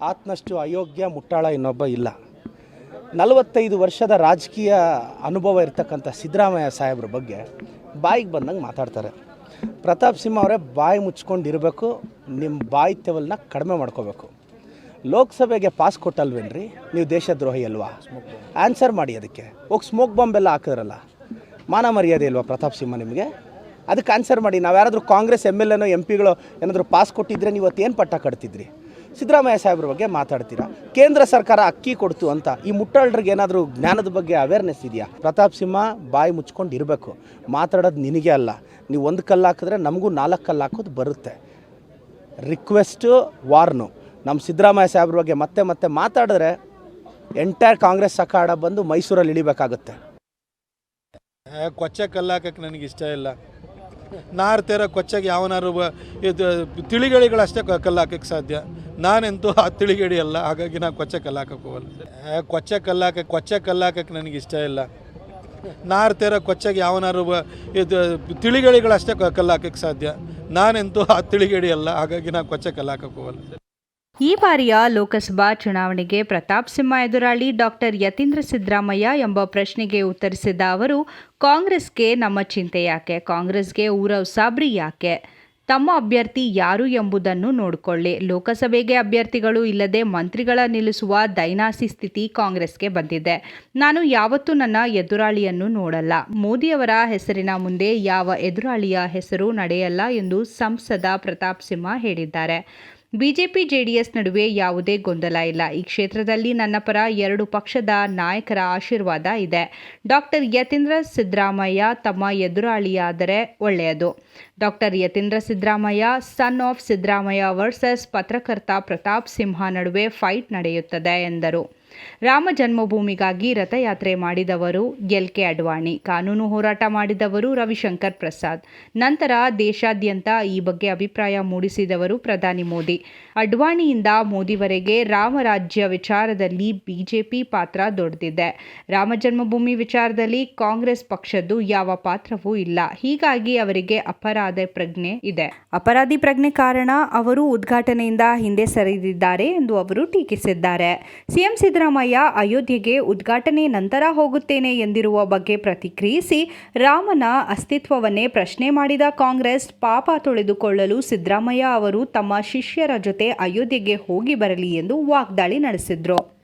ಆತನಷ್ಟು ಅಯೋಗ್ಯ ಮುಟ್ಟಾಳ ಇನ್ನೊಬ್ಬ ಇಲ್ಲ. ನಲವತ್ತೈದು ವರ್ಷದ ರಾಜಕೀಯ ಅನುಭವ ಇರ್ತಕ್ಕಂಥ ಸಿದ್ದರಾಮಯ್ಯ ಸಾಹೇಬ್ರ ಬಗ್ಗೆ ಬಾಯಿಗೆ ಬಂದಂಗೆ ಮಾತಾಡ್ತಾರೆ. ಪ್ರತಾಪ್ ಸಿಂಹ ಅವರೇ ಬಾಯಿ ಮುಚ್ಕೊಂಡಿರಬೇಕು, ನಿಮ್ಮ ಬಾಯಿ ತೆವಲನ್ನ ಕಡಿಮೆ ಮಾಡ್ಕೋಬೇಕು. ಲೋಕಸಭೆಗೆ ಪಾಸ್ ಕೊಟ್ಟಲ್ವೇನ್ರಿ? ನೀವು ದೇಶದ್ರೋಹಿ ಅಲ್ವಾ? ಆನ್ಸರ್ ಮಾಡಿ ಅದಕ್ಕೆ. ಹೋಗಿ ಸ್ಮೋಕ್ ಬಾಂಬ್ ಎಲ್ಲ ಹಾಕಿದ್ರಲ್ಲ? ಮಾನ ಮರ್ಯಾದೆ ಇಲ್ವಾ ಪ್ರತಾಪ್ ಸಿಂಹ ನಿಮಗೆ? ಅದಕ್ಕೆ ಆನ್ಸರ್ ಮಾಡಿ. ನಾವು ಯಾರಾದರೂ ಕಾಂಗ್ರೆಸ್ ಎಂ ಎಲ್ ಎನೋ, ಎಂ ಪಿಗಳು ಏನಾದರೂ ಪಾಸ್ ಕೊಟ್ಟಿದ್ರೆ ನೀವು ಏನು ಪಟ್ಟ ಕಟ್ತಿದ್ರಿ? ಸಿದ್ದರಾಮಯ್ಯ ಸಾಹೇಬ್ರ ಬಗ್ಗೆ ಮಾತಾಡ್ತೀರಾ? ಕೇಂದ್ರ ಸರ್ಕಾರ ಅಕ್ಕಿ ಕೊಡ್ತು ಅಂತ ಈ ಮುಟ್ಟಾಳ್ರಿಗೆ ಏನಾದರೂ ಜ್ಞಾನದ ಬಗ್ಗೆ ಅವೇರ್ನೆಸ್ ಇದೆಯಾ? ಪ್ರತಾಪ್ ಸಿಂಹ ಬಾಯಿ ಮುಚ್ಕೊಂಡು ಇರಬೇಕು ಮಾತಾಡೋದು ನಿನಗೆ ಅಲ್ಲ. ನೀವು ಒಂದು ಕಲ್ಲು ಹಾಕಿದ್ರೆ ನಮಗೂ ನಾಲ್ಕು ಕಲ್ಲು ಹಾಕೋದು ಬರುತ್ತೆ. ರಿಕ್ವೆಸ್ಟು ವಾರ್ನು ನಮ್ಮ ಸಿದ್ದರಾಮಯ್ಯ ಸಾಹೇಬ್ರ ಬಗ್ಗೆ ಮತ್ತೆ ಮತ್ತೆ ಮಾತಾಡಿದ್ರೆ ಎಂಟೈರ್ ಕಾಂಗ್ರೆಸ್ ಸಕಾಡ ಬಂದು ಮೈಸೂರಲ್ಲಿ ಇಳಿಬೇಕಾಗುತ್ತೆ. ಕೊಚ್ಚೆ ಕಲ್ಲು ಹಾಕಕ್ಕೆ ನನಗೆ ಇಷ್ಟ ಇಲ್ಲ. ನಾರ್ತಿರೋ ಕೊಚ್ಚೆಗೆ ಯಾವನಾರು ಇದು ತಿಳಿಗಳಿಗಳಷ್ಟೇ ಕ- ಕಲ್ಲು ಹಾಕಕ್ಕೆ ಸಾಧ್ಯ. ನಾನೆಂತೂ ಆ ತಿಳಿಗೇಡಿ ಅಲ್ಲ. ಹಾಗಾಗಿ ನಾನು ಕೊಚ್ಚೆ ಕಲ್ಲಾಕಕ್ಕೆ ಹೋಗಲ್ಲ. ಕೊಚ್ಚೆ ಕಲ್ಲಾಕ, ಕೊಚ್ಚೆ ಕಲ್ಲಾಕಕ್ಕೆ ನನಗೆ ಇಷ್ಟ ಇಲ್ಲ. ನಾರ್ತಿರೋ ಕೊಚ್ಚೆಗೆ ಯಾವನಾರು ಇದು ತಿಳಿಗೇಡಿಗಳಷ್ಟೇ ಕಲ್ಲಾಕಕ್ಕೆ ಕಲ್ಲು ಸಾಧ್ಯ. ನಾನಂತೂ ಆ ತಿಳಿಗೇಡಿ ಅಲ್ಲ. ಹಾಗಾಗಿ ನಾನು ಕೊಚ್ಚೆ ಕಲ್ಲಾಕಕ್ಕೆ ಹೋಗಲ್ಲ. ಈ ಬಾರಿಯ ಲೋಕಸಭಾ ಚುನಾವಣೆಗೆ ಪ್ರತಾಪ್ ಸಿಂಹ ಎದುರಾಳಿ ಡಾಕ್ಟರ್ ಯತೀಂದ್ರ ಸಿದ್ದರಾಮಯ್ಯ ಎಂಬ ಪ್ರಶ್ನೆಗೆ ಉತ್ತರಿಸಿದ ಅವರು, ಕಾಂಗ್ರೆಸ್ಗೆ ನಮ್ಮ ಚಿಂತೆ ಯಾಕೆ? ಕಾಂಗ್ರೆಸ್ಗೆ ಊರವ್ ಸಾಬ್ರಿ ಯಾಕೆ? ತಮ್ಮ ಅಭ್ಯರ್ಥಿ ಯಾರು ಎಂಬುದನ್ನು ನೋಡಿಕೊಳ್ಳಿ. ಲೋಕಸಭೆಗೆ ಅಭ್ಯರ್ಥಿಗಳು ಇಲ್ಲದೆ ಮಂತ್ರಿಗಳ ನಿಲ್ಲಿಸುವ ದೈನಾಸಿ ಸ್ಥಿತಿ ಕಾಂಗ್ರೆಸ್ಗೆ ಬಂದಿದೆ. ನಾನು ಯಾವತ್ತೂ ನನ್ನ ಎದುರಾಳಿಯನ್ನು ನೋಡಲ್ಲ. ಮೋದಿಯವರ ಹೆಸರಿನ ಮುಂದೆ ಯಾವ ಎದುರಾಳಿಯ ಹೆಸರು ನಡೆಯಲ್ಲ ಎಂದು ಸಂಸದ ಪ್ರತಾಪ್ ಸಿಂಹ ಹೇಳಿದ್ದಾರೆ. ಬಿಜೆಪಿ ಜೆಡಿಎಸ್ ನಡುವೆ ಯಾವುದೇ ಗೊಂದಲ ಇಲ್ಲ. ಈ ಕ್ಷೇತ್ರದಲ್ಲಿ ನನ್ನ ಪರ ಎರಡು ಪಕ್ಷದ ನಾಯಕರ ಆಶೀರ್ವಾದ ಇದೆ. ಡಾಕ್ಟರ್ ಯತೀಂದ್ರ ಸಿದ್ದರಾಮಯ್ಯ ತಮ್ಮ ಎದುರಾಳಿಯಾದರೆ ಒಳ್ಳೆಯದು. Doctor Yathindra Siddaramaiah son of Siddaramaiah versus ಪತ್ರಕರ್ತ ಪ್ರತಾಪ್ ಸಿಂಹ ನಡುವೆ ಫೈಟ್ ನಡೆಯುತ್ತದೆ ಎಂದರು. ರಾಮ ಜನ್ಮಭೂಮಿಗಾಗಿ ರಥಯಾತ್ರೆ ಮಾಡಿದವರು ಎಲ್ ಕೆ ಅಡ್ವಾಣಿ. ಕಾನೂನು ಹೋರಾಟ ಮಾಡಿದವರು ರವಿಶಂಕರ್ ಪ್ರಸಾದ್. ನಂತರ ದೇಶಾದ್ಯಂತ ಈ ಬಗ್ಗೆ ಅಭಿಪ್ರಾಯ ಮೂಡಿಸಿದವರು ಪ್ರಧಾನಿ ಮೋದಿ. ಅಡ್ವಾಣಿಯಿಂದ ಮೋದಿವರೆಗೆ ರಾಮರಾಜ್ಯ ವಿಚಾರದಲ್ಲಿ ಬಿಜೆಪಿ ಪಾತ್ರ ದೊಡ್ಡದಿದೆ ರಾಮ ಜನ್ಮಭೂಮಿ ವಿಚಾರದಲ್ಲಿ ಕಾಂಗ್ರೆಸ್ ಪಕ್ಷದ್ದು ಯಾವ ಪಾತ್ರವೂ ಇಲ್ಲ. ಹೀಗಾಗಿ ಅವರಿಗೆ ಅಪರಾಧ ಪ್ರಜ್ಞೆ ಇದೆ. ಅಪರಾಧಿ ಪ್ರಜ್ಞೆ ಕಾರಣ ಅವರು ಉದ್ಘಾಟನೆಯಿಂದ ಹಿಂದೆ ಸರಿದಿದ್ದಾರೆ ಎಂದು ಅವರು ಟೀಕಿಸಿದ್ದಾರೆ. ಸಿಎಂ ಸಿದ್ದರಾಮಯ್ಯ ಅಯೋಧ್ಯೆಗೆ ಉದ್ಘಾಟನೆ ನಂತರ ಹೋಗುತ್ತೇನೆ ಎಂದಿರುವ ಬಗ್ಗೆ ಪ್ರತಿಕ್ರಿಯಿಸಿ ರಾಮನ ಅಸ್ತಿತ್ವವನ್ನೇ ಪ್ರಶ್ನೆ ಮಾಡಿದ ಕಾಂಗ್ರೆಸ್ ಪಾಪ ತೊಳೆದುಕೊಳ್ಳಲು ಸಿದ್ದರಾಮಯ್ಯ ಅವರು ತಮ್ಮ ಶಿಷ್ಯರ ಜೊತೆ ಅಯೋಧ್ಯೆಗೆ ಹೋಗಿ ಬರಲಿ ಎಂದು ವಾಗ್ದಾಳಿ ನಡೆಸಿದ್ರು.